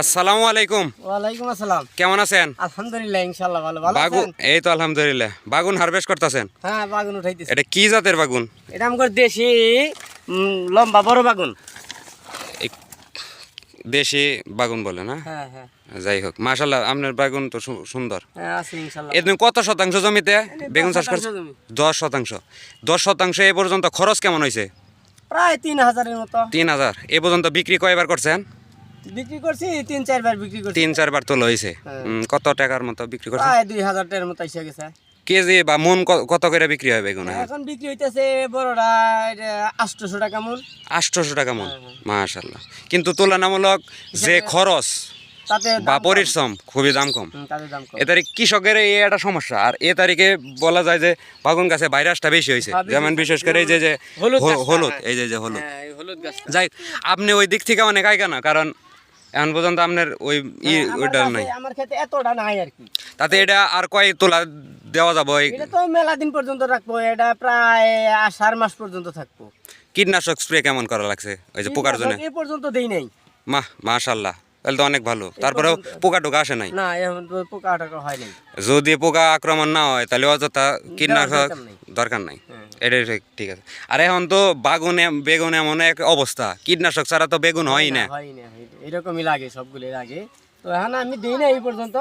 আসসালামু আলাইকুম। ওয়ালাইকুম আসসালাম। কেমন আছেন? আলহামদুলিল্লাহ ইনশাআল্লাহ ভালো। ভালো বাগুন এই তো আলহামদুলিল্লাহ। বাগুন হারভেস্ট করতেছেন? হ্যাঁ বাগুন উঠাইতেছি। এটা কি জাতের বাগুন? এটা আমার দেশি লম্বা বড় বাগুন। দেশি বাগুন বলে না? হ্যাঁ হ্যাঁ। যাই হোক মাশাল্লাহ আপনার বাগুন তো সুন্দর। হ্যাঁ এদিন কত শতাংশ জমিতে বেগুন চাষ করছে দশ শতাংশ। দশ শতাংশ এ পর্যন্ত খরচ কেমন হয়েছে? প্রায় তিন হাজারের মতো। তিন হাজার। এ পর্যন্ত বিক্রি কয়বার করছেন? বিক্রি করছি তিন চারবার বিক্রি করছি। তিন চারবার তোলা হয়েছে হ্যাঁ। কত টাকার মতো বিক্রি প্রায় দুই হাজার টাকার মতো এসে গেছে। কেজি বা মন কত করে বিক্রি হয় বেগুন এখন? বিক্রি হইতেছে বড়টা আটশোশো টাকা মূল আটশোশো টাকা মন হ্যাঁ, মাশাল্লাহ কিন্তু তুলনামূলক যে খরচ বা পরিশ্রম খুবই দাম কম। এ তারিখ কৃষকের এই একটা সমস্যা। আর এ তারিখে বলা যায় যে বাগুন গাছে ভাইরাসটা বেশি হয়েছে হ্যাঁ, যেমন বিশেষ করে এই যে হলুদ হলুদ হ্যাঁ। এই যে হলুদ। হ্যাঁ যাই আপনি ওই দিক থেকে অনেক আগে না? কারণ এখন পর্যন্ত আপনার ওই ই ওইটা নাই। আমার ক্ষেত্রে এতটা নাই আর কি। তাতে এটা আর কয় তোলা দেওয়া যাব? এই এটা তো মেলা দিন পর্যন্ত রাখব এটা প্রায় আষাঢ় মাস পর্যন্ত থাকব। কীটনাশক স্প্রে কেমন করা লাগছে? ওই যে পোকার জন্য? এ পর্যন্ত দেই নাই। মাহ মাশাল্লাহ তাহলে তো অনেক ভালো। তারপরেও পোকা টোকা আসে নাই? না এখন পোকা টাকা হয় নাই। যদি পোকা আক্রমণ না হয় তাহলে অযথা কীটনাশক দরকার নাই। হ্যাঁ। এটাই ঠিক- আছে। আর এখন তো বাগুনে বেগুন এমন এক অবস্থা। কীটনাশক ছাড়া তো বেগুন হয় না। হয় হয়- এরকমই লাগে সবগুলো লাগে। তো এখন আমি দিই না এই পর্যন্ত।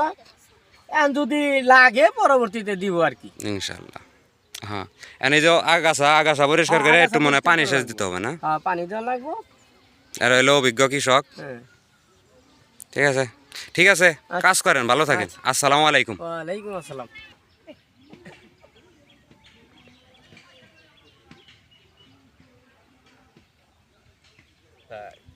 এখন যদি লাগে পরবর্তীতে দিব আর কি। ইনশাল্লাহ। হ্যাঁ। এনে যে আগাছা আগাছা পরিষ্কার করে একটু মনে হয় পানি সেচ দিতে হবে না? হ্যাঁ, পানি দেওয়া লাগবো। আর হইল অভিজ্ঞ কৃষক। হ্যাঁ। ঠিক আছে। ঠিক আছে। কাজ করেন ভালো থাকেন। আসসালামু আলাইকুম। ওয়ালাইকুম আসসালাম। pack.